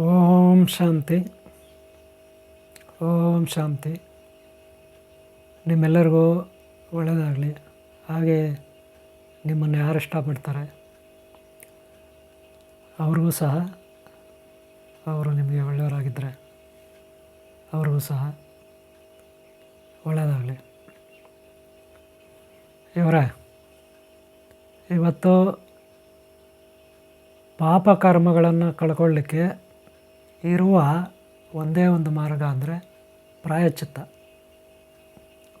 ಓಂ ಶಾಂತಿ. ಓಂ ಶಾಂತಿ. ನಿಮ್ಮೆಲ್ಲರಿಗೂ ಒಳ್ಳೆಯದಾಗಲಿ ಹಾಗೆ ನಿಮ್ಮನ್ನು ಯಾರು ಇಷ್ಟಪಡ್ತಾರೆ? ಅವ್ರಿಗೂ ಸಹ ಅವರು ನಿಮಗೆ ಒಳ್ಳೆಯವರಾಗಿದ್ದರೆ ಅವ್ರಿಗೂ ಸಹ ಒಳ್ಳೆಯದಾಗಲಿ. ಇವರೇ, ಇವತ್ತು ಪಾಪ ಕರ್ಮಗಳನ್ನು ಕಳ್ಕೊಳ್ಳಿಕ್ಕೆ ಇರುವ ಒಂದೇ ಒಂದು ಮಾರ್ಗ ಅಂದರೆ ಪ್ರಾಯಶ್ಚಿತ್ತ.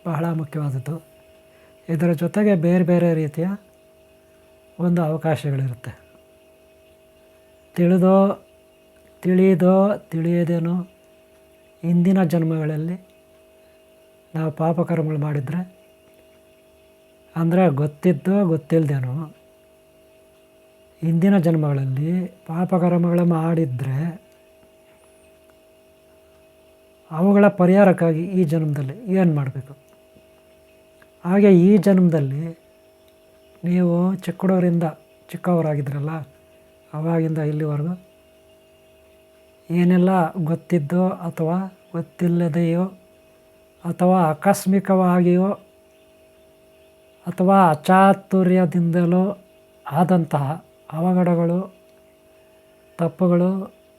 ಬಹಳ ಮುಖ್ಯವಾದದ್ದು. ಇದರ ಜೊತೆಗೆ ಬೇರೆ ಬೇರೆ ರೀತಿಯ ಒಂದು ಅವಕಾಶಗಳಿರುತ್ತೆ. ತಿಳಿದೋ ತಿಳಿದೋ ತಿಳಿಯದೇನೋ ಇಂದಿನ ಜನ್ಮಗಳಲ್ಲಿ ನಾವು ಪಾಪಕರ್ಮಗಳು ಮಾಡಿದರೆ, ಅಂದರೆ ಗೊತ್ತಿದ್ದೋ ಗೊತ್ತಿಲ್ಲದೇನೋ ಇಂದಿನ ಜನ್ಮಗಳಲ್ಲಿ ಪಾಪಕರ್ಮಗಳು ಮಾಡಿದರೆ ಅವುಗಳ ಪರಿಹಾರಕ್ಕಾಗಿ ಈ ಜನ್ಮದಲ್ಲಿ ಏನು ಮಾಡಬೇಕು? ಹಾಗೆ ಈ ಜನ್ಮದಲ್ಲಿ ನೀವು ಚಿಕ್ಕಡೋರಿಂದ ಚಿಕ್ಕವರಾಗಿದ್ರಲ್ಲ, ಅವಾಗಿಂದ ಇಲ್ಲಿವರೆಗೂ ಏನೆಲ್ಲ ಗೊತ್ತಿದ್ದೋ ಅಥವಾ ಗೊತ್ತಿಲ್ಲದೆಯೋ ಅಥವಾ ಆಕಸ್ಮಿಕವಾಗಿಯೋ ಅಥವಾ ಅಚಾತುರ್ಯದಿಂದಲೋ ಆದಂತಹ ಅವಘಡಗಳು, ತಪ್ಪುಗಳು,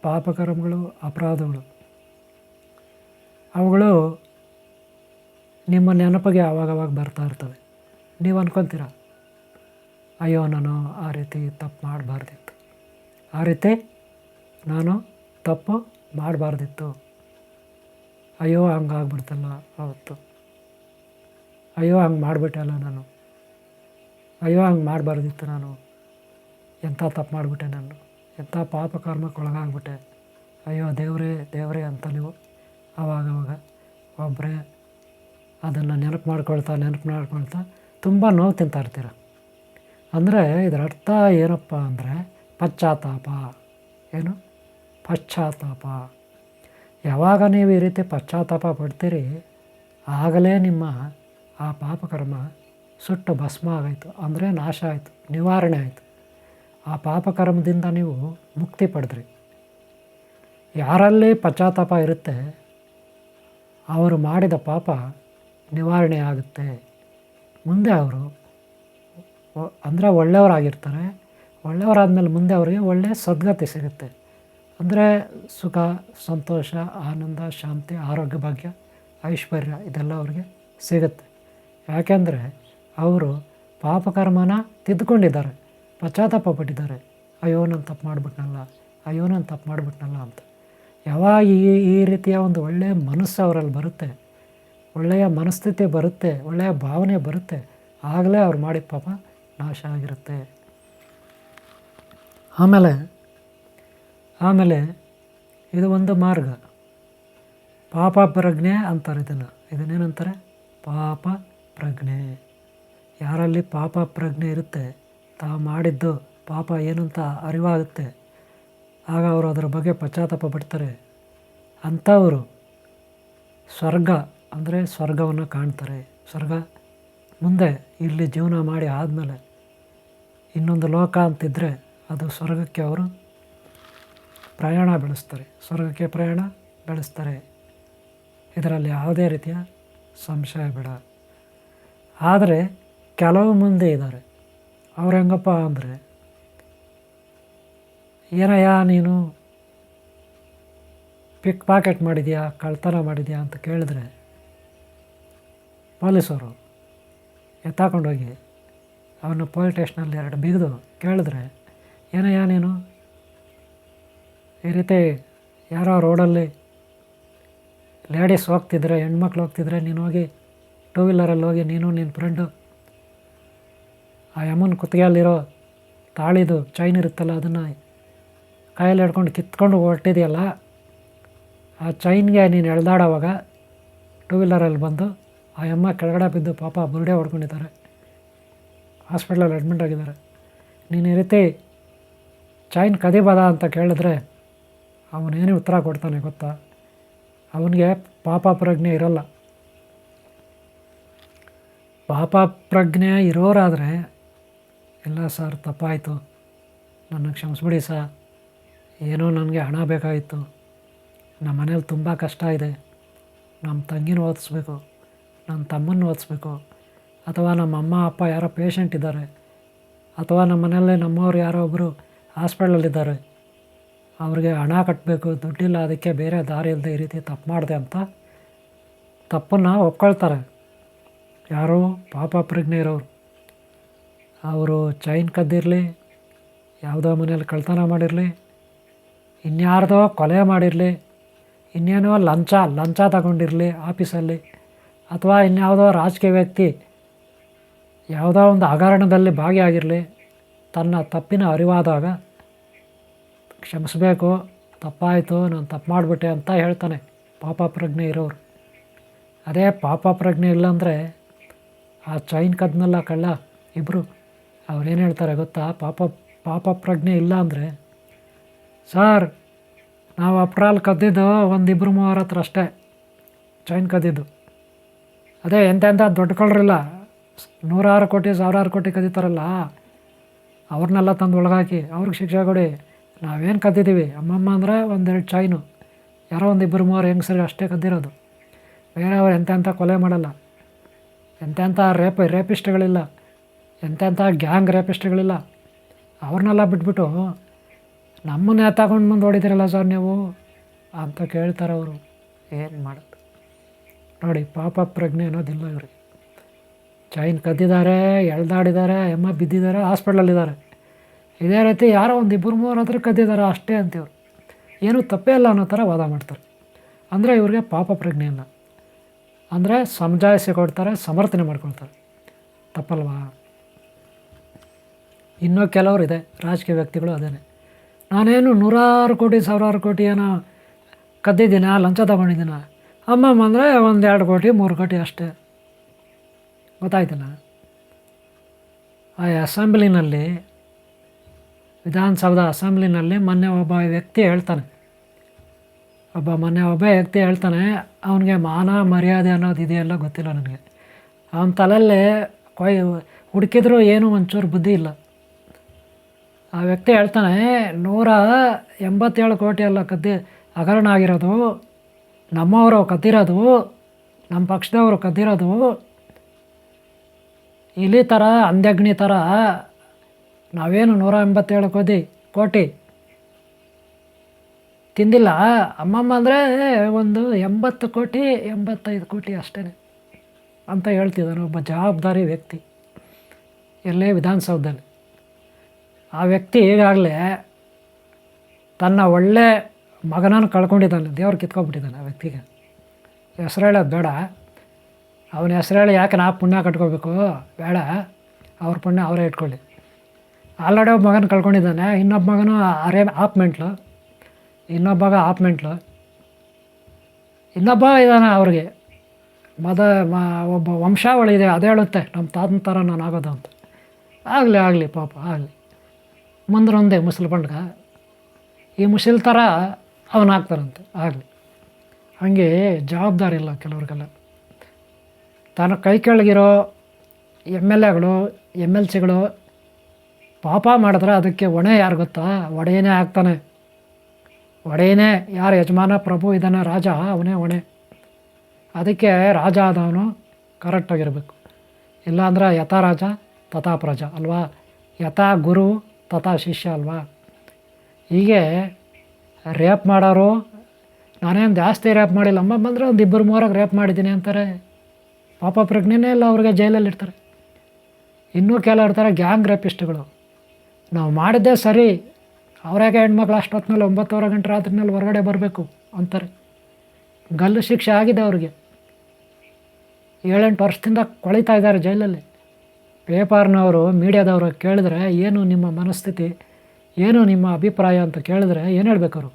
ಪಾಪಕರ್ಮಗಳು, ಅಪರಾಧಗಳು ಅವುಗಳು ನಿಮ್ಮ ನೆನಪಿಗೆ ಆವಾಗವಾಗ ಬರ್ತಾ ಇರ್ತವೆ. ನೀವು ಅನ್ಕೊತೀರ, ಅಯ್ಯೋ, ನಾನು ಆ ರೀತಿ ತಪ್ಪು ಮಾಡಬಾರ್ದಿತ್ತು. ಆ ರೀತಿ ನಾನು ತಪ್ಪು ಮಾಡಬಾರ್ದಿತ್ತು. ಅಯ್ಯೋ ಹಂಗಾಗ್ಬಿಡ್ತಲ್ಲ ಅವತ್ತು. ಅಯ್ಯೋ, ಹಂಗೆ ಮಾಡಿಬಿಟ್ಟಲ್ಲ ನಾನು. ಅಯ್ಯೋ, ಹಂಗೆ ಮಾಡಬಾರ್ದಿತ್ತು ನಾನು. ಎಂಥ ತಪ್ಪು ಮಾಡಿಬಿಟ್ಟೆ ನಾನು. ಎಂಥ ಪಾಪ ಕರ್ಮಕ್ಕೆ ಒಳಗಾಗ್ಬಿಟ್ಟೆ. ಅಯ್ಯೋ, ದೇವರೇ ದೇವರೇ ಅಂತ ನೀವು ಆವಾಗವಾಗ ಒಬ್ಬರೇ ಅದನ್ನು ನೆನಪು ಮಾಡ್ಕೊಳ್ತಾ ನೆನಪು ಮಾಡ್ಕೊಳ್ತಾ ತುಂಬ ನೋವು ತಿಂತಾಯಿರ್ತೀರ ಅಂದರೆ ಇದರ ಅರ್ಥ ಏನಪ್ಪ ಅಂದರೆ ಪಶ್ಚಾತ್ತಾಪ. ಏನು? ಪಶ್ಚಾತ್ತಾಪ. ಯಾವಾಗ ನೀವು ಈ ರೀತಿ ಪಶ್ಚಾತ್ತಾಪ ಪಡ್ತೀರಿ, ಆಗಲೇ ನಿಮ್ಮ ಆ ಪಾಪಕರ್ಮ ಸುಟ್ಟು ಭಸ್ಮ ಆಗಾಯಿತು. ಅಂದರೆ ನಾಶ ಆಯಿತು, ನಿವಾರಣೆ ಆಯಿತು. ಆ ಪಾಪಕರ್ಮದಿಂದ ನೀವು ಮುಕ್ತಿ ಪಡೆದ್ರಿ. ಯಾರಲ್ಲಿ ಪಶ್ಚಾತ್ತಾಪ ಇರುತ್ತೆ ಅವರು ಮಾಡಿದ ಪಾಪ ನಿವಾರಣೆ ಆಗುತ್ತೆ. ಮುಂದೆ ಅವರು ಅಂದರೆ ಒಳ್ಳೆಯವರಾಗಿರ್ತಾರೆ. ಒಳ್ಳೆಯವರಾದಮೇಲೆ ಮುಂದೆ ಅವರಿಗೆ ಒಳ್ಳೆಯ ಸದ್ಗತಿ ಸಿಗುತ್ತೆ. ಅಂದರೆ ಸುಖ, ಸಂತೋಷ, ಆನಂದ, ಶಾಂತಿ, ಆರೋಗ್ಯ, ಭಾಗ್ಯ, ಐಶ್ವರ್ಯ ಇದೆಲ್ಲ ಅವ್ರಿಗೆ ಸಿಗುತ್ತೆ. ಯಾಕೆಂದರೆ ಅವರು ಪಾಪಕರ್ಮನ ತಿದ್ದುಕೊಂಡಿದ್ದಾರೆ. ಪಶ್ಚಾತ್ತಾಪ ಪಟ್ಟಿದ್ದಾರೆ. ಅಯ್ಯೋ, ನಾನು ತಪ್ಪು ಮಾಡಿಬಿಟ್ನಲ್ಲ, ಅಯ್ಯೋ, ನಾನು ತಪ್ಪು ಮಾಡಿಬಿಟ್ನಲ್ಲ ಅಂತ. ಯಾವಾಗ ಈ ಈ ರೀತಿಯ ಒಂದು ಒಳ್ಳೆಯ ಮನಸ್ಸು ಅವರಲ್ಲಿ ಬರುತ್ತೆ, ಒಳ್ಳೆಯ ಮನಸ್ಥಿತಿ ಬರುತ್ತೆ, ಒಳ್ಳೆಯ ಭಾವನೆ ಬರುತ್ತೆ, ಆಗಲೇ ಅವ್ರು ಮಾಡಿದ ಪಾಪ ನಾಶ ಆಗಿರುತ್ತೆ. ಆಮೇಲೆ ಆಮೇಲೆ ಇದು ಒಂದು ಮಾರ್ಗ. ಪಾಪ ಪ್ರಜ್ಞೆ ಅಂತಾರೆ ಇದನ್ನು. ಇದನ್ನೇನಂತಾರೆ? ಪಾಪ ಪ್ರಜ್ಞೆ. ಯಾರಲ್ಲಿ ಪಾಪ ಪ್ರಜ್ಞೆ ಇರುತ್ತೆ, ತಾವು ಮಾಡಿದ್ದು ಪಾಪ ಏನಂತ ಅರಿವಾಗುತ್ತೆ ಆಗ ಅವರು ಅದರ ಬಗ್ಗೆ ಪಶ್ಚಾತ್ತಾಪ ಪಡ್ತಾರೆ. ಅಂಥವರು ಸ್ವರ್ಗ ಅಂದರೆ ಸ್ವರ್ಗವನ್ನು ಕಾಣ್ತಾರೆ. ಸ್ವರ್ಗ ಮುಂದೆ ಇಲ್ಲಿ ಜೀವನ ಮಾಡಿ ಆದಮೇಲೆ ಇನ್ನೊಂದು ಲೋಕ ಅಂತಿದ್ದರೆ ಅದು ಸ್ವರ್ಗಕ್ಕೆ ಅವರು ಪ್ರಯಾಣ ಬೆಳೆಸ್ತಾರೆ. ಸ್ವರ್ಗಕ್ಕೆ ಪ್ರಯಾಣ ಬೆಳೆಸ್ತಾರೆ. ಇದರಲ್ಲಿ ಯಾವುದೇ ರೀತಿಯ ಸಂಶಯ ಬೇಡ. ಆದರೆ ಕೆಲವು ಮುಂದೆ ಇದ್ದಾರೆ. ಅವ್ರು ಹೆಂಗಪ್ಪ ಅಂದರೆ ಏನಯ್ಯ ನೀನು ಪಿಕ್ ಪಾಕೆಟ್ ಮಾಡಿದೆಯಾ, ಕಳ್ತನ ಮಾಡಿದ್ಯಾ ಅಂತ ಕೇಳಿದ್ರೆ ಪೊಲೀಸವರು ಎತ್ತಾಕೊಂಡೋಗಿ ಅವನು ಪೊಲೀಸ್ ಸ್ಟೇಷನಲ್ಲಿ ಎರಡು ಬಿಗಿದು ಕೇಳಿದ್ರೆ, ಏನಯ್ಯ ನೀನು? ಈ ರೀತಿ ಯಾರೋ ರೋಡಲ್ಲಿ ಲೇಡೀಸ್ ಹೋಗ್ತಿದ್ರೆ, ಹೆಣ್ಮಕ್ಳು ಹೋಗ್ತಿದ್ರೆ, ನೀನು ಹೋಗಿ ಟೂ ವೀಲರಲ್ಲಿ ಹೋಗಿ ನೀನು ನಿನ್ನ ಫ್ರೆಂಡು ಆ ಯಮನ್ ಕುತ್ತಿಗೆಯಲ್ಲಿರೋ ತಾಳಿದು ಚೈನ್ ಇರುತ್ತಲ್ಲ, ಅದನ್ನು ಕೈಯಲ್ಲಿ ಹಿಡ್ಕೊಂಡು ಕಿತ್ಕೊಂಡು ಹೊರಟಿದೆಯಲ್ಲ, ಆ ಚೈನ್ಗೆ ನೀನು ಎಳ್ದಾಡೋವಾಗ ಟೂ ವೀಲರಲ್ಲಿ ಬಂದು ಆ ಅಮ್ಮ ಕೆಳಗಡೆ ಬಿದ್ದು ಪಾಪ ಬುರುಡೆ ಹೊಡ್ಕೊಂಡಿದ್ದಾರೆ. ಹಾಸ್ಪಿಟ್ಲಲ್ಲಿ ಅಡ್ಮಿಟ್ ಆಗಿದ್ದಾರೆ. ನೀನು ಈ ರೀತಿ ಚೈನ್ ಕದಿಬಾದ ಅಂತ ಕೇಳಿದ್ರೆ ಅವನೇನೇ ಉತ್ತರ ಕೊಡ್ತಾನೆ ಗೊತ್ತಾ? ಅವನಿಗೆ ಪಾಪ ಪ್ರಜ್ಞೆ ಇರೋಲ್ಲ. ಪಾಪ ಪ್ರಜ್ಞೆ ಇರೋರಾದರೆ, ಇಲ್ಲ ಸರ್ ತಪ್ಪಾಯಿತು. ನನ್ನ ಕ್ಷಮಿಸ್ಬಿಡಿ ಸರ್. ಏನೋ ನನಗೆ ಹಣ ಬೇಕಾಗಿತ್ತು. ನಮ್ಮ ಮನೇಲಿ ತುಂಬ ಕಷ್ಟ ಇದೆ. ನಮ್ಮ ತಂಗಿನ ಓದಿಸ್ಬೇಕು ನನ್ನ ತಮ್ಮನ ಓದಿಸ್ಬೇಕು, ಅಥವಾ ನಮ್ಮ ಅಮ್ಮ, ಅಪ್ಪ ಯಾರೋ ಪೇಷಂಟ್ ಇದ್ದಾರೆ, ಅಥವಾ ನಮ್ಮ ಮನೆಯಲ್ಲೇ ನಮ್ಮವ್ರು ಯಾರೋ ಒಬ್ಬರು ಹಾಸ್ಪಿಟ್ಲಲ್ಲಿದ್ದಾರೆ. ಅವ್ರಿಗೆ ಹಣ ಕಟ್ಟಬೇಕು, ದುಡ್ಡಿಲ್ಲ, ಅದಕ್ಕೆ ಬೇರೆ ದಾರಿ ಇಲ್ಲದೆ ಈ ರೀತಿ ತಪ್ಪು ಮಾಡಿದೆ ಅಂತ ತಪ್ಪನ್ನು ಒಪ್ಕೊಳ್ತಾರೆ. ಯಾರು ಪಾಪ ಪ್ರಜ್ಞೆ ಇರೋರು. ಅವರು ಚೈನ್ ಕದ್ದಿರಲಿ, ಯಾವುದೋ ಮನೇಲಿ ಕಳ್ತನ ಮಾಡಿರಲಿ ಇನ್ಯಾರ್ದೋ ಕೊಲೆ ಮಾಡಿರಲಿ, ಇನ್ನೇನೋ ಲಂಚ ಲಂಚ ತಗೊಂಡಿರಲಿ ಆಫೀಸಲ್ಲಿ, ಅಥವಾ ಇನ್ಯಾವುದೋ ರಾಜಕೀಯ ವ್ಯಕ್ತಿ ಯಾವುದೋ ಒಂದು ಹಗರಣದಲ್ಲಿ ಭಾಗಿಯಾಗಿರಲಿ, ತನ್ನ ತಪ್ಪಿನ ಅರಿವಾದಾಗ ಕ್ಷಮಿಸಬೇಕು, ತಪ್ಪಾಯಿತು, ನಾನು ತಪ್ಪು ಮಾಡಿಬಿಟ್ಟೆ ಅಂತ ಹೇಳ್ತಾನೆ ಪಾಪ ಪ್ರಜ್ಞೆ ಇರೋರು. ಅದೇ ಪಾಪ ಪ್ರಜ್ಞೆ ಇಲ್ಲಾಂದರೆ ಆ ಚೈನ್ ಕದ್ನಲ್ಲ ಕಳ್ಳ ಇಬ್ಬರು ಅವ್ರೇನು ಹೇಳ್ತಾರೆ ಗೊತ್ತಾ? ಪಾಪ ಪಾಪ ಪ್ರಜ್ಞೆ ಇಲ್ಲ ಅಂದರೆ ಸರ್, ನಾವು ಅಪ್ರಾಲ್ ಕದ್ದಿದ್ದು ಒಂದಿಬ್ಬರು ಮೂವರ ಹತ್ರ ಅಷ್ಟೇ ಚೈನ್ ಕದ್ದಿದ್ದು. ಅದೇ ಎಂತೆಂಥ ದೊಡ್ಡ ಕಳ್ರಿಲ್ಲ ನೂರಾರು ಕೋಟಿ, ಸಾವಿರಾರು ಕೋಟಿ ಕದೀತಾರಲ್ಲ ಅವ್ರನ್ನೆಲ್ಲ ತಂದು ಒಳಗಾಕಿ ಅವ್ರಿಗೆ ಶಿಕ್ಷೆ ಕೊಡಿ. ನಾವೇನು ಕದ್ದಿದ್ದೀವಿ ಅಮ್ಮಮ್ಮ ಅಂದರೆ ಒಂದೆರಡು ಚೈನು ಯಾರೋ ಒಂದು ಇಬ್ಬರು ಮೂವರು ಹೆಂಗಸರಿಗೆ ಅಷ್ಟೇ ಕದ್ದಿರೋದು. ಬೇರೆ ಅವ್ರು ಎಂತೆಂಥ ಕೊಲೆ ಮಾಡಲ್ಲ. ಎಂತೆಂಥ ರೇಪ್, ರೇಪಿಸ್ಟ್ಗಳಿಲ್ಲ. ಎಂತೆಂಥ ಗ್ಯಾಂಗ್ ರೇಪಿಸ್ಟ್ಗಳಿಲ್ಲ. ಅವ್ರನ್ನೆಲ್ಲ ಬಿಟ್ಬಿಟ್ಟು ನಮ್ಮನ್ನೇ ತಗೊಂಡು ಮುಂದೆ ಹೊಡಿದಿರಲ್ಲ ಸರ್ ನೀವು? ಅಂತ ಕೇಳ್ತಾರೆ ಅವರು. ಏನು ಮಾಡೋದು? ನೋಡಿ, ಪಾಪ ಪ್ರಜ್ಞೆ ಅನ್ನೋದಿಲ್ಲ ಇವ್ರಿಗೆ. ಚೈನ್ ಕದ್ದಿದ್ದಾರೆ, ಎಳ್ದಾಡಿದ್ದಾರೆ, ಎಮ್ಮ ಬಿದ್ದಿದ್ದಾರೆ, ಹಾಸ್ಪಿಟ್ಲಲ್ಲಿದ್ದಾರೆ. ಇದೇ ರೀತಿ ಯಾರೋ ಒಂದು ಇಬ್ಬರು ಹತ್ರ ಕದ್ದಿದ್ದಾರೆ ಅಷ್ಟೇ ಅಂತೀವ್ರು. ಏನೂ ತಪ್ಪೇ ಇಲ್ಲ ಅನ್ನೋ ಥರ ವಾದ ಮಾಡ್ತಾರೆ. ಅಂದರೆ ಇವ್ರಿಗೆ ಪಾಪ ಪ್ರಜ್ಞೆ ಇಲ್ಲ. ಅಂದರೆ ಸಮಜಾಯಿಸಿ ಕೊಡ್ತಾರೆ, ಸಮರ್ಥನೆ ಮಾಡ್ಕೊಳ್ತಾರೆ. ತಪ್ಪಲ್ವಾ? ಇನ್ನೂ ಕೆಲವರು ಇದೆ. ರಾಜಕೀಯ ವ್ಯಕ್ತಿಗಳು ಅದೇನೆ. ನಾನೇನು ನೂರಾರು ಕೋಟಿ, ಸಾವಿರಾರು ಕೋಟಿ ಏನೋ ಕದ್ದಿದ್ದೀನ ಲಂಚ ತಗೊಂಡಿದ್ದೀನ. ಅಮ್ಮಮ್ಮ ಅಂದರೆ ಒಂದು ಎರಡು ಕೋಟಿ, ಮೂರು ಕೋಟಿ ಅಷ್ಟೇ. ಗೊತ್ತಾಯ್ತಲ್ಲ? ಆ ಅಸೆಂಬ್ಲಿನಲ್ಲಿ, ವಿಧಾನಸೌಧ ಅಸೆಂಬ್ಲಿನಲ್ಲಿ ಮೊನ್ನೆ ಒಬ್ಬ ವ್ಯಕ್ತಿ ಹೇಳ್ತಾನೆ. ಒಬ್ಬ ಮೊನ್ನೆ ಒಬ್ಬ ವ್ಯಕ್ತಿ ಹೇಳ್ತಾನೆ, ಅವನಿಗೆ ಮಾನ ಮರ್ಯಾದೆ ಅನ್ನೋದು ಇದೆಯಲ್ಲ ಗೊತ್ತಿಲ್ಲ ನನಗೆ. ಅವನ ತಲೆಯಲ್ಲೇ ಕೊಯ್, ಹುಡುಕಿದ್ರು ಏನೂ ಒಂಚೂರು ಬುದ್ಧಿ ಇಲ್ಲ. ಆ ವ್ಯಕ್ತಿ ಹೇಳ್ತಾನೆ, ನೂರ ಎಂಬತ್ತೇಳು ಕೋಟಿ ಎಲ್ಲ ಕದ್ದಿ ಹಗರಣ ಆಗಿರೋದು ನಮ್ಮವರು ಕದ್ದಿರೋದು, ನಮ್ಮ ಪಕ್ಷದವರು ಕದ್ದಿರೋದು, ಇಲಿ ಥರ ಅಂದ್ಯಗ್ನಿ ಥರ ನಾವೇನು ನೂರ ಎಂಬತ್ತೇಳು ಕೋಟಿ ಕೋಟಿ ತಿಂದಿಲ್ಲ. ಅಮ್ಮಮ್ಮ ಅಂದರೆ ಒಂದು ಎಂಬತ್ತು ಕೋಟಿ, ಎಂಬತ್ತೈದು ಕೋಟಿ ಅಷ್ಟೇ ಅಂತ ಹೇಳ್ತಿದ್ದಾನೆ ಒಬ್ಬ ಜವಾಬ್ದಾರಿ ವ್ಯಕ್ತಿ. ಎಲ್ಲೇ ವಿಧಾನಸೌಧದಲ್ಲಿ. ಆ ವ್ಯಕ್ತಿ ಈಗಾಗಲೇ ತನ್ನ ಒಳ್ಳೆ ಮಗನನ್ನು ಕಳ್ಕೊಂಡಿದ್ದಾನೆ. ದೇವ್ರು ಕಿತ್ಕೊಬಿಟ್ಟಿದ್ದಾನೆ ಆ ವ್ಯಕ್ತಿಗೆ. ಹೆಸರು ಹೇಳೋದು ಬೇಡ. ಅವನ ಹೆಸರು ಹೇಳಿ ಯಾಕೆ ನಾ ಪುಣ್ಯ ಕಟ್ಕೋಬೇಕು? ಬೇಡ. ಅವ್ರ ಪುಣ್ಯ ಅವರೇ ಇಟ್ಕೊಳ್ಳಿ. ಆಲ್ರೆಡಿ ಒಬ್ಬ ಮಗನ ಕಳ್ಕೊಂಡಿದ್ದಾನೆ. ಇನ್ನೊಬ್ಬ ಮಗನು ಅರೇ ಆಪ್ ಮೆಂಟ್ಲು. ಇನ್ನೊಬ್ಬ ಮಗ ಆಪ್ ಮೆಂಟ್ಲು. ಇನ್ನೊಬ್ಬ ಇದ್ದಾನೆ ಅವ್ರಿಗೆ. ಮದ ಮ ಒಬ್ಬ ವಂಶಾವಳಿ ಇದೆ. ಅದೇ ಹೇಳುತ್ತೆ, ನಮ್ಮ ತಾತನ ಥರ ನಾನು ಆಗೋದು ಅಂತ. ಆಗಲಿ ಆಗಲಿ ಪಾಪ, ಆಗಲಿ. ಮುಂದರೊಂದೇ ಮುಸಲ್ ಬಂಡ್ಗ ಈ ಮುಸಲ್ ಥರ ಅವನಾಗ್ತಾರಂತೆ ಆಗಲಿ. ಹಾಗೆ ಜವಾಬ್ದಾರಿ ಇಲ್ಲ ಕೆಲವ್ರಿಗೆಲ್ಲ. ತಾನು ಕೈ ಕೆಳಗಿರೋ ಎಂ ಎಲ್ ಎಗಳು, ಎಂ ಎಲ್ ಸಿಗಳು ಪಾಪ ಮಾಡಿದ್ರೆ ಅದಕ್ಕೆ ಒಣೆ ಯಾರು ಗೊತ್ತಾ? ಒಡೆಯನೇ ಆಗ್ತಾನೆ. ಒಡೆಯನೇ, ಯಾರು ಯಜಮಾನ, ಪ್ರಭು ಇದ್ದಾನೆ ರಾಜ, ಅವನೇ ಒಣೆ ಅದಕ್ಕೆ ರಾಜ ಆದವನು ಕರೆಕ್ಟಾಗಿರಬೇಕು ಇಲ್ಲಾಂದ್ರೆ ಯಥಾ ರಾಜ, ತಥಾ ಪ್ರಜಾ, ಅಲ್ವಾ? ಯಥಾ ಗುರು ತಥಾ ಶಿಷ್ಯ ಅಲ್ವಾ? ಹೀಗೆ ರೇಪ್ ಮಾಡೋರು, ನಾನೇನು ಜಾಸ್ತಿ ರೇಪ್ ಮಾಡಿಲ್ಲ ಅಮ್ಮ ಬಂದರೆ ಒಂದು ಇಬ್ಬರು ಮೂರಾಗ ರೇಪ್ ಮಾಡಿದ್ದೀನಿ ಅಂತಾರೆ. ಪಾಪ ಪ್ರಜ್ಞೆನೇ ಇಲ್ಲ, ಅವ್ರಿಗೆ ಜೈಲಲ್ಲಿ ಇರ್ತಾರೆ. ಇನ್ನೂ ಇರ್ತಾರೆ ಗ್ಯಾಂಗ್ ರೇಪಿಸ್ಟ್ಗಳು ನಾವು ಮಾಡಿದ್ದೇ ಸರಿ, ಅವ್ರಾಗೆ ಹೆಣ್ಮಕ್ಳು ಅಷ್ಟೊತ್ತಿನಲ್ಲಿ ಒಂಬತ್ತುವರೆ ಗಂಟೆ ರಾತ್ರಿನಲ್ಲಿ ಹೊರಗಡೆ ಬರಬೇಕು ಅಂತಾರೆ. ಗಲ್ಲು ಶಿಕ್ಷೆ ಆಗಿದೆ ಅವ್ರಿಗೆ. ಏಳೆಂಟು ವರ್ಷದಿಂದ ಕೊಳಿತಾ ಇದ್ದಾರೆ ಜೈಲಲ್ಲಿ. ಪೇಪರ್ನವರು ಮೀಡಿಯಾದವರು ಕೇಳಿದ್ರೆ, ಏನು ನಿಮ್ಮ ಮನಸ್ಥಿತಿ? ಏನು ನಿಮ್ಮ ಅಭಿಪ್ರಾಯ? ಅಂತ ಕೇಳಿದ್ರೆ, ಏನು ಹೇಳ್ಬೇಕು ಅವರು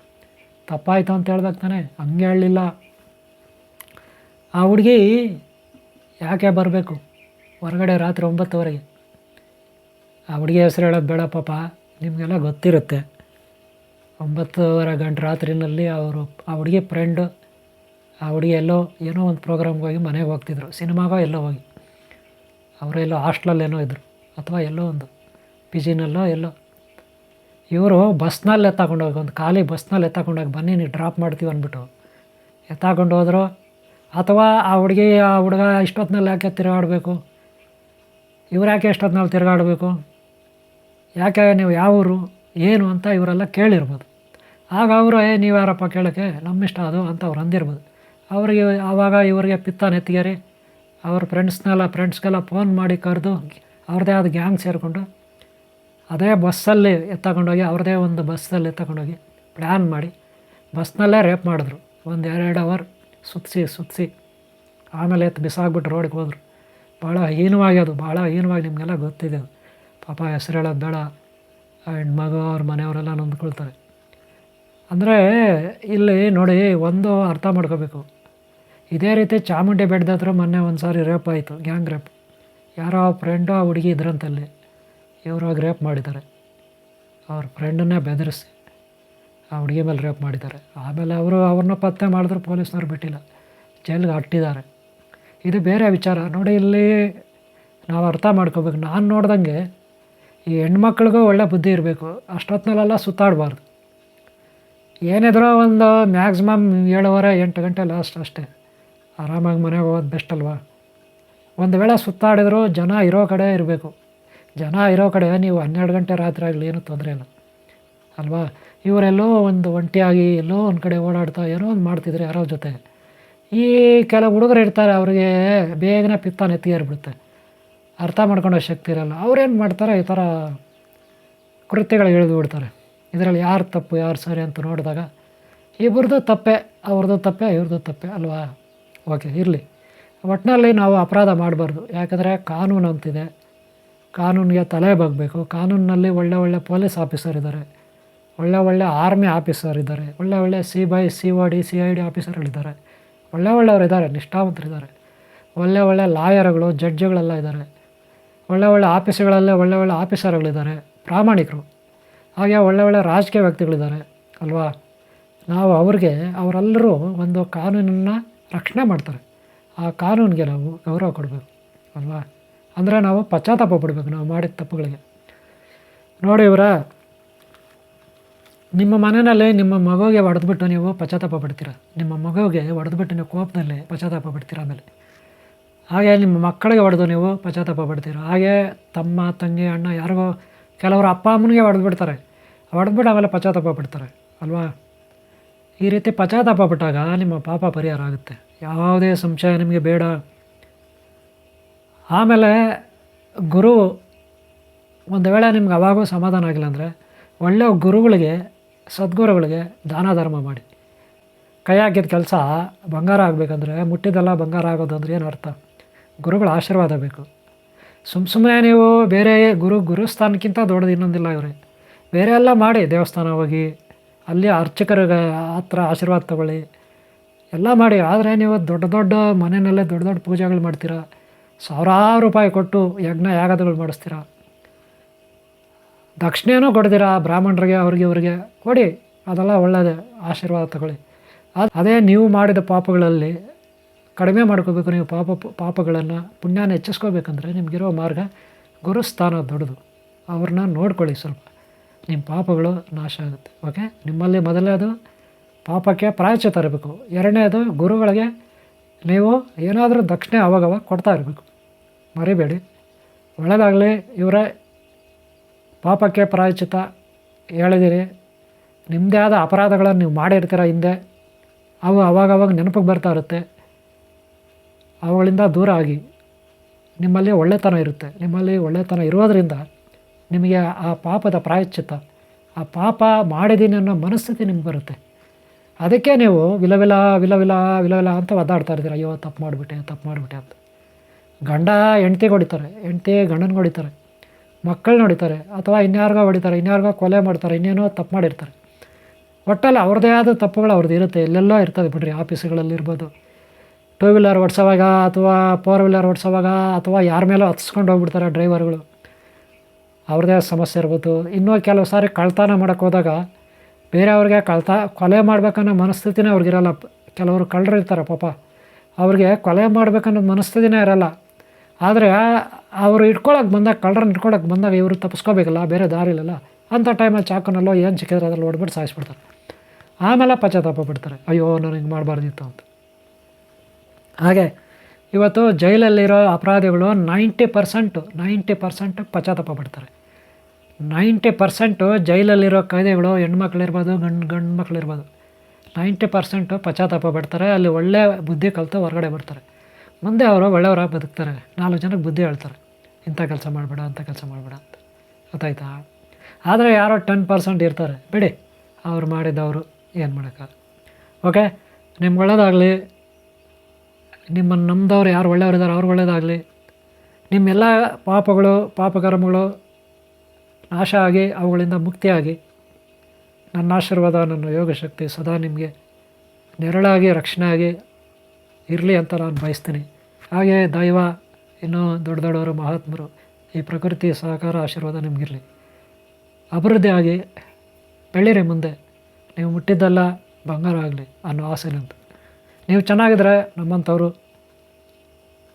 ತಪ್ಪಾಯಿತು ಅಂತ ಹೇಳ್ಬೇಕು ತಾನೆ, ಹಂಗೆ ಹೇಳಲಿಲ್ಲ. ಆ ಹುಡುಗಿ ಯಾಕೆ ಬರಬೇಕು? ಹೊರಗಡೆ ರಾತ್ರಿ ಒಂಬತ್ತುವರೆಗೆ. ಆ ಹುಡುಗಿ ಹೆಸರು ಹೇಳೋದು ಬೇಡ ಪಾಪ, ನಿಮಗೆಲ್ಲ ಗೊತ್ತಿರುತ್ತೆ. ಒಂಬತ್ತುವರೆ ಗಂಟೆ ರಾತ್ರಿನಲ್ಲಿ ಅವರು, ಆ ಹುಡುಗಿ ಫ್ರೆಂಡು ಆ ಹುಡುಗಿ ಎಲ್ಲೋ ಏನೋ ಒಂದು ಪ್ರೋಗ್ರಾಮ್ಗೆ ಹೋಗಿ ಮನೆಗೆ ಹೋಗ್ತಿದ್ರು. ಸಿನಿಮಾಗೋ ಎಲ್ಲೋ ಹೋಗಿ. ಅವರೆಲ್ಲೋ ಹಾಸ್ಟ್ಲಲ್ಲೇನೋ ಇದ್ದರು ಅಥವಾ ಎಲ್ಲೋ ಒಂದು ಪಿ ಜಿನಲ್ಲೋ ಎಲ್ಲೋ. ಇವರು ಬಸ್ನಲ್ಲಿ ಎತ್ತಾಕೊಂಡೋಗಿ ಒಂದು ಖಾಲಿ ಬಸ್ನಲ್ಲಿ ಎತ್ತಾಕೊಂಡೋಗಿ ಬನ್ನಿ, ನೀವು ಡ್ರಾಪ್ ಮಾಡ್ತೀವಿ ಅಂದ್ಬಿಟ್ಟು ಎತ್ತಾಕೊಂಡು ಹೋದ್ರು. ಅಥವಾ ಆ ಹುಡುಗಿ, ಆ ಹುಡುಗ ಇಷ್ಟೊತ್ತಿನಲ್ಲಿ ಯಾಕೆ ತಿರುಗಾಡಬೇಕು? ಇವ್ರು ಯಾಕೆ ಇಷ್ಟೊತ್ತಿನಲ್ಲಿ ತಿರುಗಾಡಬೇಕು? ಯಾಕೆ ನೀವು ಯಾವ ಊರು, ಏನು ಅಂತ ಇವರೆಲ್ಲ ಕೇಳಿರ್ಬೋದು. ಆಗ ಅವರು, ಏ ನೀವು ಯಾರಪ್ಪ ಕೇಳೋಕ್ಕೆ ನಮ್ಮಿಷ್ಟ ಅದು ಅಂತ ಅವ್ರು ಅಂದಿರ್ಬೋದು. ಅವ್ರಿಗೆ, ಆವಾಗ ಇವರಿಗೆ ಪಿತ್ತ ನೆತ್ತಿಗೆರಿ ಅವ್ರ ಫ್ರೆಂಡ್ಸ್ನೆಲ್ಲ ಫ್ರೆಂಡ್ಸ್ಗೆಲ್ಲ ಫೋನ್ ಮಾಡಿ ಕರೆದು ಅವ್ರದೇ ಆದ ಗ್ಯಾಂಗ್ ಸೇರಿಕೊಂಡು ಅದೇ ಬಸ್ಸಲ್ಲಿ ಎತ್ತಕೊಂಡೋಗಿ, ಅವ್ರದ್ದೇ ಒಂದು ಬಸ್ಸಲ್ಲಿ ಎತ್ತಕೊಂಡೋಗಿ ಪ್ಲ್ಯಾನ್ ಮಾಡಿ ಬಸ್ನಲ್ಲೇ ರೇಪ್ ಮಾಡಿದ್ರು. ಒಂದು ಎರಡು ಅವರ್ ಸುತ್ತಿಸಿ ಸುತ್ತಿಸಿ ಆಮೇಲೆ ಎತ್ತು ಬಿಸಾಕ್ಬಿಟ್ಟು ರೋಡಿಗೆ ಹೋದರು. ಭಾಳ ಹೀನವಾಗಿ ಅದು ಭಾಳ ಹೀನವಾಗಿ ನಿಮಗೆಲ್ಲ ಗೊತ್ತಿದೆ ಅದು. ಪಾಪ ಹೆಸ್ರು ಹೇಳೋದು ಬೇಡ. ಆ್ಯಂಡ್ ಮಗ ಅವ್ರ ಮನೆಯವರೆಲ್ಲ ನೊಂದ್ಕೊಳ್ತಾರೆ. ಅಂದರೆ ಇಲ್ಲಿ ನೋಡಿ, ಒಂದು ಅರ್ಥ ಮಾಡ್ಕೋಬೇಕು. ಇದೇ ರೀತಿ ಚಾಮುಂಡಿ ಬೆಟ್ಟದ ಹತ್ರ ಮೊನ್ನೆ ಒಂದು ಸಾರಿ ರೇಪ್ ಆಯಿತು ಗ್ಯಾಂಗ್ ರೇಪ್ ಯಾರೋ ಫ್ರೆಂಡು ಆ ಹುಡುಗಿ ಇದ್ರಂತಲ್ಲಿ ಇವರು ಹೋಗಿ ರೇಪ್ ಮಾಡಿದ್ದಾರೆ. ಅವ್ರ ಫ್ರೆಂಡನ್ನೇ ಬೆದರಿಸಿ ಆ ಹುಡುಗಿ ಮೇಲೆ ರೇಪ್ ಮಾಡಿದ್ದಾರೆ. ಆಮೇಲೆ ಅವರು ಅವ್ರನ್ನ ಪತ್ತೆ ಮಾಡಿದ್ರು ಪೊಲೀಸ್ನವ್ರು ಬಿಟ್ಟಿಲ್ಲ. ಜೈಲಿಗೆ ಅಟ್ಟಿದ್ದಾರೆ. ಇದು ಬೇರೆ ವಿಚಾರ. ನೋಡಿ ಇಲ್ಲಿ ನಾವು ಅರ್ಥ ಮಾಡ್ಕೋಬೇಕು. ನಾನು ನೋಡ್ದಂಗೆ ಈ ಹೆಣ್ಮಕ್ಳಿಗೂ ಒಳ್ಳೆ ಬುದ್ಧಿ ಇರಬೇಕು. ಅಷ್ಟೊತ್ತಿನಲ್ಲೆಲ್ಲ ಸುತ್ತಾಡಬಾರ್ದು. ಏನಿದ್ರೂ ಒಂದು ಮ್ಯಾಕ್ಸಿಮಮ್ ಏಳುವರೆ ಎಂಟು ಗಂಟೆ ಲಾಸ್ಟ್ ಅಷ್ಟೇ. ಆರಾಮಾಗಿ ಮನೆಗೆ ಹೋಗೋದು ಬೆಸ್ಟ್ ಅಲ್ವಾ? ಒಂದು ವೇಳೆ ಸುತ್ತಾಡಿದ್ರು ಜನ ಇರೋ ಕಡೆ ಇರಬೇಕು. ಜನ ಇರೋ ಕಡೆ ನೀವು ಹನ್ನೆರಡು ಗಂಟೆ ರಾತ್ರಿ ಆಗಲಿ ಏನೂ ತೊಂದರೆ ಇಲ್ಲ. ಅಲ್ವಾ? ಇವರೆಲ್ಲೋ ಒಂದು ಒಂಟಿಯಾಗಿ ಎಲ್ಲೋ ಒಂದು ಕಡೆ ಓಡಾಡ್ತಾ ಏನೋ ಒಂದು ಮಾಡ್ತಿದ್ರೆ ಯಾರೋ ಜೊತೆ. ಈ ಕೆಲವು ಹುಡುಗರು ಇರ್ತಾರೆ, ಅವ್ರಿಗೆ ಬೇಗನೆ ಪಿತ್ತ ನೆತ್ತಿಗೇರ್ಬಿಡುತ್ತೆ ಅರ್ಥ ಮಾಡ್ಕೊಳ್ಳೋ ಶಕ್ತಿ ಇರಲ್ಲ. ಅವ್ರೇನು ಮಾಡ್ತಾರೆ? ಈ ಥರ ಕೃತ್ಯಗಳು ಇಳಿದು ಬಿಡ್ತಾರೆ. ಇದರಲ್ಲಿ ಯಾರು ತಪ್ಪು, ಯಾರು ಸರಿ ಅಂತ ನೋಡಿದಾಗ ಇಬ್ಬರದ್ದು ತಪ್ಪೆ ಅವ್ರದ್ದು ತಪ್ಪೆ ಇವ್ರದ್ದು ತಪ್ಪೆ, ಅಲ್ವಾ? ಓಕೆ, ಇರಲಿ. ಒಟ್ಟಿನಲ್ಲಿ ನಾವು ಅಪರಾಧ ಮಾಡಬಾರ್ದು. ಯಾಕಂದರೆ ಕಾನೂನು ಅಂತಿದೆ. ಕಾನೂನಿಗೆ ತಲೆ ಬಗ್ಬೇಕು. ಕಾನೂನಿನಲ್ಲಿ ಒಳ್ಳೆ ಒಳ್ಳೆ ಪೊಲೀಸ್ ಆಫೀಸರ್ ಇದ್ದಾರೆ ಒಳ್ಳೆ ಒಳ್ಳೆ ಆರ್ಮಿ ಆಫೀಸರ್ ಇದ್ದಾರೆ ಒಳ್ಳೆ ಒಳ್ಳೆ C B I, C O D, C I D ಆಫೀಸರ್ಗಳಿದ್ದಾರೆ ಒಳ್ಳೆ ಒಳ್ಳೆಯವರು ಇದ್ದಾರೆ ನಿಷ್ಠಾವಂತರಿದ್ದಾರೆ ಒಳ್ಳೆ ಒಳ್ಳೆ ಲಾಯರ್ಗಳು, ಜಡ್ಜ್ಗಳೆಲ್ಲ ಇದ್ದಾರೆ ಒಳ್ಳೆ ಒಳ್ಳೆ ಆಫೀಸ್ಗಳಲ್ಲೇ ಒಳ್ಳೆ ಒಳ್ಳೆ ಆಫೀಸರ್ಗಳಿದ್ದಾರೆ. ಪ್ರಾಮಾಣಿಕರು. ಹಾಗೆ ಒಳ್ಳೆ ಒಳ್ಳೆ ರಾಜಕೀಯ ವ್ಯಕ್ತಿಗಳಿದ್ದಾರೆ. ಅಲ್ವಾ? ನಾವು ಅವ್ರಿಗೆ, ಅವರೆಲ್ಲರೂ ಒಂದು ಕಾನೂನನ್ನು ರಕ್ಷಣೆ ಮಾಡ್ತಾರೆ. ಆ ಕಾನೂನಿಗೆ ನಾವು ಗೌರವ ಕೊಡಬೇಕು, ಅಲ್ವಾ? ಅಂದರೆ ನಾವು ಪಶ್ಚಾತ್ತಾಪ ಪಡಬೇಕು ನಾವು ಮಾಡಿದ ತಪ್ಪುಗಳಿಗೆ. ನೋಡಿ ಇವರ, ನಿಮ್ಮ ಮನೆಯಲ್ಲಿ ನಿಮ್ಮ ಮಗುವಿಗೆ ಹೊಡೆದ್ಬಿಟ್ಟು ನೀವು ಪಶ್ಚಾತ್ತಾಪ ಪಡ್ತೀರ? ನಿಮ್ಮ ಮಗುವಿಗೆ ಹೊಡೆದ್ಬಿಟ್ಟು ನೀವು ಕೋಪದಲ್ಲಿ ಪಶ್ಚಾತ್ತಾಪ ಪಡ್ತೀರ ಆಮೇಲೆ? ಹಾಗೆ ನಿಮ್ಮ ಮಕ್ಕಳಿಗೆ ಹೊಡೆದು ನೀವು ಪಶ್ಚಾತ್ತಾಪ ಪಡ್ತೀರ? ಹಾಗೆ ತಮ್ಮ ತಂಗಿ, ಅಣ್ಣ, ಯಾರಿಗೋ ಕೆಲವರು ಅಪ್ಪ ಅಮ್ಮನಿಗೆ ಹೊಡೆದ್ಬಿಡ್ತಾರೆ ಹೊಡೆದ್ಬಿಟ್ಟು ಆಮೇಲೆ ಪಶ್ಚಾತ್ತಾಪ ಪಡ್ತಾರೆ, ಅಲ್ವಾ? ಈ ರೀತಿ ಪಶ್ಚಾತ್ತಾಪ ಪಟ್ಟಾಗ ನಿಮ್ಮ ಪಾಪ ಪರಿಹಾರ ಆಗುತ್ತೆ. ಯಾವುದೇ ಸಂಶಯ ನಿಮಗೆ ಬೇಡ. ಆಮೇಲೆ ಗುರು ಒಂದು ವೇಳೆ ನಿಮ್ಗೆ ಅವಾಗೂ ಸಮಾಧಾನ ಆಗಿಲ್ಲ ಅಂದರೆ ಒಳ್ಳೆಯ ಗುರುಗಳಿಗೆ, ಸದ್ಗುರುಗಳಿಗೆ ದಾನ ಧರ್ಮ ಮಾಡಿ. ಕೈ ಹಾಕಿದ ಕೆಲಸ ಬಂಗಾರ ಆಗಬೇಕಂದ್ರೆ ಮುಟ್ಟಿದೆಲ್ಲ ಬಂಗಾರ ಆಗೋದು ಅಂದರೆ ಏನು ಅರ್ಥ? ಗುರುಗಳ ಆಶೀರ್ವಾದ ಬೇಕು. ಸುಮ್ಮ ಸುಮ್ಮನೆ ನೀವು ಬೇರೆ ಗುರು ಗುರುಸ್ಥಾನಕ್ಕಿಂತ ದೊಡ್ಡದು ಇನ್ನೊಂದಿಲ್ಲ ಇವರೇ. ಬೇರೆ ಎಲ್ಲ ಮಾಡಿ ದೇವಸ್ಥಾನ ಹೋಗಿ ಅಲ್ಲಿ ಅರ್ಚಕರಿಗೆ ಹತ್ರ ಆಶೀರ್ವಾದ ತಗೊಳ್ಳಿ. ಎಲ್ಲ ಮಾಡಿ. ಆದರೆ ನೀವು ದೊಡ್ಡ ದೊಡ್ಡ ಮನೆಯಲ್ಲೇ ದೊಡ್ಡ ದೊಡ್ಡ ಪೂಜೆಗಳು ಮಾಡ್ತೀರಾ. ಸಾವಿರಾರು ರೂಪಾಯಿ ಕೊಟ್ಟು ಯಜ್ಞ ಯಾಗದಗಳು ಮಾಡಿಸ್ತೀರಾ. ದಕ್ಷಿಣೆನೂ ಕೊಡ್ತೀರಾ ಬ್ರಾಹ್ಮಣರಿಗೆ, ಅವ್ರಿಗೆ, ಇವ್ರಿಗೆ. ಕೊಡಿ. ಅದೆಲ್ಲ ಒಳ್ಳೆಯದೇ ಆಶೀರ್ವಾದ ತಗೊಳ್ಳಿ. ಅದು, ಅದೇ ನೀವು ಮಾಡಿದ ಪಾಪಗಳಲ್ಲಿ ಕಡಿಮೆ ಮಾಡ್ಕೋಬೇಕು ನೀವು ಪಾಪ, ಪಾಪಗಳನ್ನು. ಪುಣ್ಯನ ಹೆಚ್ಚಿಸ್ಕೋಬೇಕಂದ್ರೆ ನಿಮಗಿರೋ ಮಾರ್ಗ ಗುರುಸ್ಥಾನ ದೊಡ್ಡದು. ಅವ್ರನ್ನ ನೋಡ್ಕೊಳ್ಳಿ ಸ್ವಲ್ಪ. ನಿಮ್ಮ ಪಾಪಗಳು ನಾಶ ಆಗುತ್ತೆ. ಓಕೆ ನಿಮ್ಮಲ್ಲಿ ಮೊದಲನೇದು ಪಾಪಕ್ಕೆ ಪ್ರಾಯಶ್ಚಿತ್ತ ತರಬೇಕು. ಎರಡನೇದು ಗುರುಗಳಿಗೆ ನೀವು ಏನಾದರೂ ದಕ್ಷಿಣೆ ಅವಾಗವಾಗ ಕೊಡ್ತಾ ಇರಬೇಕು. ಮರಿಬೇಡಿ. ಒಳ್ಳೆಯದಾಗಲಿ ಇವರೇ ಪಾಪಕ್ಕೆ ಪ್ರಾಯಚಿತ ಹೇಳಿದಿರಿ. ನಿಮ್ಮದೇ ಆದ ಅಪರಾಧಗಳನ್ನು ನೀವು ಮಾಡಿರ್ತೀರ ಹಿಂದೆ. ಅವು ಅವಾಗವಾಗ ನೆನಪಿಗೆ ಬರ್ತಾ ಇರುತ್ತೆ. ಅವುಗಳಿಂದ ದೂರ ಆಗಿ ನಿಮ್ಮಲ್ಲಿ ಒಳ್ಳೆತನ ಇರುತ್ತೆ. ನಿಮ್ಮಲ್ಲಿ ಒಳ್ಳೆತನ ಇರೋದರಿಂದ ನಿಮಗೆ ಆ ಪಾಪದ ಪ್ರಾಯಶ್ಚಿತ್ತ, ಆ ಪಾಪ ಮಾಡಿದ್ದೀನಿ ಅನ್ನೋ ಮನಸ್ಥಿತಿ ನಿಮ್ಗೆ ಬರುತ್ತೆ. ಅದಕ್ಕೆ ನೀವು ವಿಲವಿಲ ವಿಲವಿಲ ವಿಲವಿಲ ಅಂತ ಒದ್ದಾಡ್ತಾ ಇರ್ತೀರ. ಅಯ್ಯೋ, ತಪ್ಪು ಮಾಡಿಬಿಟ್ಟೆ ತಪ್ಪು ಮಾಡಿಬಿಟ್ಟೆ ಅಂತ. ಗಂಡ ಹೆಂಡ್ತಿಗೆ ಹೊಡಿತಾರೆ, ಹೆಂಡ್ತಿ ಗಂಡನಿಗೆ ಹೊಡಿತಾರೆ ಮಕ್ಕಳನ್ನ ಹೊಡಿತಾರೆ, ಅಥವಾ ಇನ್ಯಾರಿಗೋ ಹೊಡಿತಾರೆ, ಇನ್ಯಾರಿಗೋ ಕೊಲೆ ಮಾಡ್ತಾರೆ, ಇನ್ನೇನೋ ತಪ್ಪು ಮಾಡಿರ್ತಾರೆ. ಒಟ್ಟಲ್ಲಿ ಅವ್ರದ್ದೇ ಆದ ತಪ್ಪುಗಳು ಅವ್ರದ್ದು ಇರುತ್ತೆ. ಎಲ್ಲೆಲ್ಲೋ ಇರ್ತದೆ ಬಿಡ್ರಿ ಆಫೀಸ್ಗಳಲ್ಲಿರ್ಬೋದು ಟೂ ವೀಲರ್ ಓಡಿಸೋವಾಗ ಅಥವಾ ಫೋರ್ ವೀಲರ್ ಓಡಿಸೋವಾಗ ಅಥವಾ ಯಾರ ಮೇಲೋ ಹತ್ಸ್ಕೊಂಡು ಹೋಗ್ಬಿಡ್ತಾರೆ ಡ್ರೈವರ್ಗಳು. ಅವ್ರದ್ದೇ ಸಮಸ್ಯೆ ಇರ್ಬೋದು. ಇನ್ನೂ ಕೆಲವು ಸಾರಿ ಕಳ್ತನ ಮಾಡೋಕ್ಕೆ ಹೋದಾಗ ಬೇರೆಯವ್ರಿಗೆ ಕಳ್ತ, ಕೊಲೆ ಮಾಡ್ಬೇಕನ್ನೋ ಮನಸ್ಥಿತಿನೇ ಅವ್ರಿಗಿರಲ್ಲ ಕೆಲವರು ಕಳ್ಳರು ಇರ್ತಾರೆ ಪಾಪ. ಅವ್ರಿಗೆ ಕೊಲೆ ಮಾಡ್ಬೇಕನ್ನೋ ಮನಸ್ಥಿತಿನೇ ಇರಲ್ಲ. ಆದರೆ ಅವರು ಇಟ್ಕೊಳಕ್ಕೆ ಬಂದಾಗ, ಕಳ್ಳರನ್ನ ಇಟ್ಕೊಳಕ್ಕೆ ಬಂದಾಗ ಇವರು ತಪ್ಪಿಸ್ಕೋಬೇಕಲ್ಲ ಬೇರೆ ದಾರಿ ಇಲ್ಲಲ್ಲ. ಅಂಥ ಟೈಮಲ್ಲಿ ಚಾಕುನಲ್ಲೋ ಏನು ಸಿಕ್ಕಿದ್ರೆ ಅದ್ರಲ್ಲಿ ಓಡ್ಬಿಟ್ಟು ಸಾಯಿಸ್ಬಿಡ್ತಾರೆ. ಆಮೇಲೆ ಪಶ್ಚಾತ್ತಾಪ ಬಿಡ್ತಾರೆ ಅಯ್ಯೋ, ನಾನು ಹಿಂಗೆ ಮಾಡಬಾರ್ದಿತ್ತು ಅಂತ. ಹಾಗೆ ಇವತ್ತು ಜೈಲಲ್ಲಿರೋ ಅಪರಾಧಿಗಳು ನೈಂಟಿ ಪರ್ಸೆಂಟು, ನೈಂಟಿ ಪರ್ಸೆಂಟ್ ಪಶ್ಚಾತ್ತಾಪ ಪಡ್ತಾರೆ. ನೈಂಟಿ ಪರ್ಸೆಂಟು ಜೈಲಲ್ಲಿರೋ ಕಾಯ್ದೆಗಳು ಹೆಣ್ಮಕ್ಳಿರ್ಬೋದು, ಗಂಡು ಗಂಡು ಮಕ್ಳಿರ್ಬೋದು ನೈಂಟಿ ಪರ್ಸೆಂಟು ಪಶ್ಚಾತ್ತಾಪ ಪಡ್ತಾರೆ, ಅಲ್ಲಿ ಒಳ್ಳೆ ಬುದ್ಧಿ ಕಲಿತು ಹೊರಗಡೆ ಬರ್ತಾರೆ. ಮುಂದೆ ಅವರು ಒಳ್ಳೆಯವರಾಗಿ ಬದುಕ್ತಾರೆ. ನಾಲ್ಕು ಜನಕ್ಕೆ ಬುದ್ಧಿ ಹೇಳ್ತಾರೆ. ಇಂಥ ಕೆಲಸ ಮಾಡಬೇಡ, ಅಂಥ ಕೆಲಸ ಮಾಡಬೇಡ ಅಂತ. ಗೊತ್ತಾಯ್ತಾ? ಆದರೆ ಯಾರೋ ಟೆನ್ ಪರ್ಸೆಂಟ್ ಇರ್ತಾರೆ. ಬಿಡಿ, ಅವ್ರು ಮಾಡಿದವರು ಏನು ಮಾಡೋಕ್ಕ ಓಕೆ? ನಿಮ್ಗೆ ಒಳ್ಳೇದಾಗಲಿ ನಿಮ್ಮನ್ನು ನಮ್ಮದವ್ರು ಯಾರು ಒಳ್ಳೆಯವರಿದ್ದಾರೆ, ಅವ್ರು ಒಳ್ಳೇದಾಗಲಿ. ನಿಮ್ಮೆಲ್ಲ ಪಾಪಗಳು, ಪಾಪಕರ್ಮಗಳು ನಾಶ ಆಗಿ ಅವುಗಳಿಂದ ಮುಕ್ತಿಯಾಗಿ ನನ್ನ ಆಶೀರ್ವಾದ ನನ್ನ ಯೋಗಶಕ್ತಿ ಸದಾ ನಿಮಗೆ ನೆರಳಾಗಿ ರಕ್ಷಣೆ ಆಗಿ ಇರಲಿ ಅಂತ ನಾನು ಬಯಸ್ತೀನಿ. ಹಾಗೆ ದೈವ, ಇನ್ನೂ ದೊಡ್ಡ ದೊಡ್ಡವರು, ಮಹಾತ್ಮರು, ಈ ಪ್ರಕೃತಿ ಸಹಕಾರ, ಆಶೀರ್ವಾದ ನಿಮಗಿರಲಿ. ಅಭಿವೃದ್ಧಿ ಆಗಿ ಬೆಳೀರಿ ಮುಂದೆ. ನೀವು ಮುಟ್ಟಿದ್ದೆಲ್ಲ ಬಂಗಾರ ಆಗಲಿ ಅನ್ನೋ ಆಸೆ ನಂದು. ನೀವು ಚೆನ್ನಾಗಿದ್ದರೆ ನಮ್ಮಂಥವರು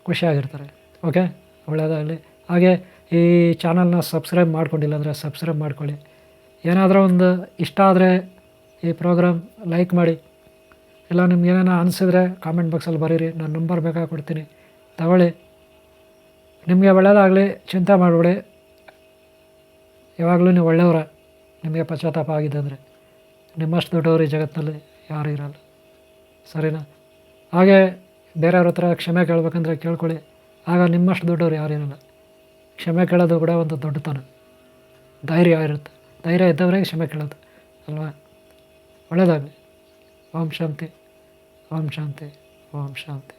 ಖುಷಿಯಾಗಿರ್ತಾರೆ. ಓಕೆ? ಒಳ್ಳೆಯದಾಗಲಿ. ಹಾಗೆ ಈ ಚಾನಲ್ನ ಸಬ್ಸ್ಕ್ರೈಬ್ ಮಾಡ್ಕೊಂಡಿಲ್ಲ ಅಂದರೆ ಸಬ್ಸ್ಕ್ರೈಬ್ ಮಾಡ್ಕೊಳ್ಳಿ. ಏನಾದರೂ ಒಂದು ಇಷ್ಟ ಆದರೆ ಈ ಪ್ರೋಗ್ರಾಮ್ ಲೈಕ್ ಮಾಡಿ. ಇಲ್ಲ ನಿಮ್ಗೆ ಅನಿಸಿದ್ರೆ ಕಾಮೆಂಟ್ ಬಾಕ್ಸಲ್ಲಿ ಬರೀರಿ. ನಾನು ನಂಬರ್ ಬೇಕಾಗಿ ಕೊಡ್ತೀನಿ. ತಗೊಳ್ಳಿ. ನಿಮಗೆ ಒಳ್ಳೆಯದಾಗಲಿ ಚಿಂತೆ ಮಾಡಬೇಡಿ. ಯಾವಾಗಲೂ ನೀವು ಒಳ್ಳೆಯವರ. ನಿಮಗೆ ಪಶ್ಚಾತ್ತಾಪ ಆಗಿದೆ ಅಂದರೆ. ನಿಮ್ಮಷ್ಟು ದೊಡ್ಡವರು ಈ ಜಗತ್ತಿನಲ್ಲಿ ಯಾರು ಇರಲ್ಲ. ಸರಿನಾ? ಹಾಗೆ ಬೇರೆಯವ್ರ ಹತ್ರ ಕ್ಷಮೆ ಕೇಳಬೇಕಂದ್ರೆ ಕೇಳ್ಕೊಳ್ಳಿ. ಆಗ ನಿಮ್ಮಷ್ಟು ದೊಡ್ಡವ್ರು ಯಾರು ಇರಲ್ಲ. ಕ್ಷಮೆ ಕೇಳೋದು ಕೂಡ ಒಂದು ದೊಡ್ಡತನ. ಧೈರ್ಯ ಇರುತ್ತೆ. ಧೈರ್ಯ ಇದ್ದವರೇ ಕ್ಷಮೆ ಕೇಳೋದು, ಅಲ್ವಾ? ಒಳ್ಳೆಯದಾಗಲಿ ಓಂ ಶಾಂತಿ. ಓಂ ಶಾಂತಿ. ಓಂ ಶಾಂತಿ.